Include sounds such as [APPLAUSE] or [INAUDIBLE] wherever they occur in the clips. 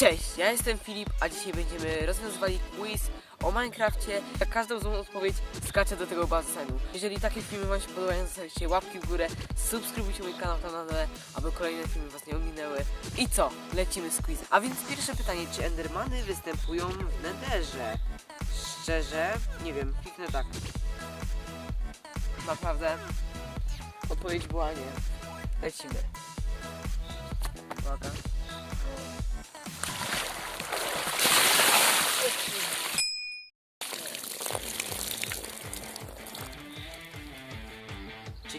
Cześć, ja jestem Filip, a dzisiaj będziemy rozwiązywali quiz o Minecrafcie. Jak każdą złą odpowiedź skaczę do tego basenu. Jeżeli takie filmy Wam się podobają, zostawcie łapki w górę, subskrybujcie mój kanał tam na dole, aby kolejne filmy Was nie ominęły. I co? Lecimy z quizem. A więc pierwsze pytanie, czy Endermany występują w Netherze? Szczerze, nie wiem, kliknę tak. Naprawdę? Odpowiedź była nie. Lecimy. Uwaga.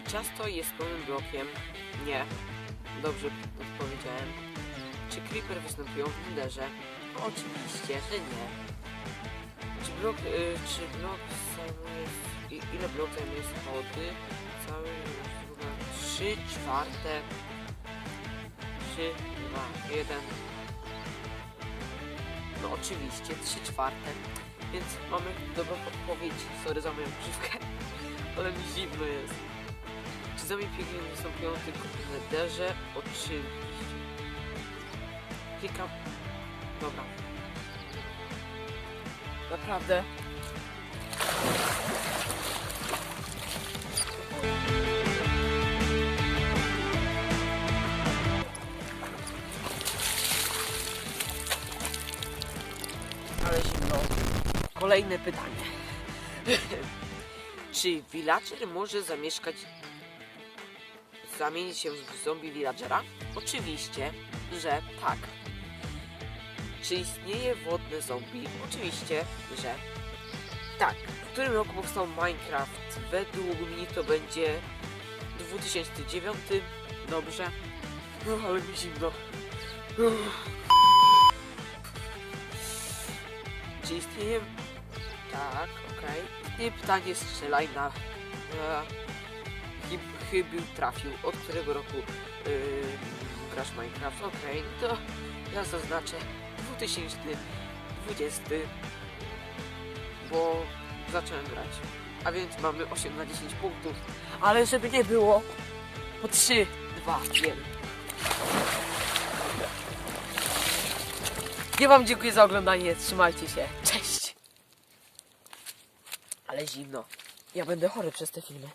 Ciasto jest pełnym blokiem? Nie. Dobrze odpowiedziałem. Czy creeper występują w Netherze? Oczywiście, że nie. Czy blok, y, czy blok zajmuje, ile blok zajmuje schody? Cały, trzy czwarte, trzy, dwa, jeden. No oczywiście, trzy czwarte. Więc mamy dobrą odpowiedź. Sorry za moją grzywkę, [LAUGHS] ale mi zimno jest. Czy zombie piglin występują tylko w Netherze? Oczywiście. Klikam. Dobra. Naprawdę. Ale zimno. Kolejne pytanie. [LAUGHS] Czy villager może zamieszkać zamienić się w zombie villagera? Oczywiście, że tak. Czy istnieje wodne zombie? Oczywiście, że tak. W którym roku powstał Minecraft? Według mnie to będzie 2009. Dobrze. No, ale mi zimno. Czy istnieje... Tak, okej. Istnieje pytanie strzelaj na... E, chyb- chybił trafił. Od którego roku yy, grasz Minecraft? Okej, to ja zaznaczę 2020, bo zacząłem grać. A więc mamy 8 na 10 punktów. Ale żeby nie było, po 3, 2, 1. Ja wam dziękuję za oglądanie, trzymajcie się, cześć! Ale zimno. Ja będę chory przez te filmy.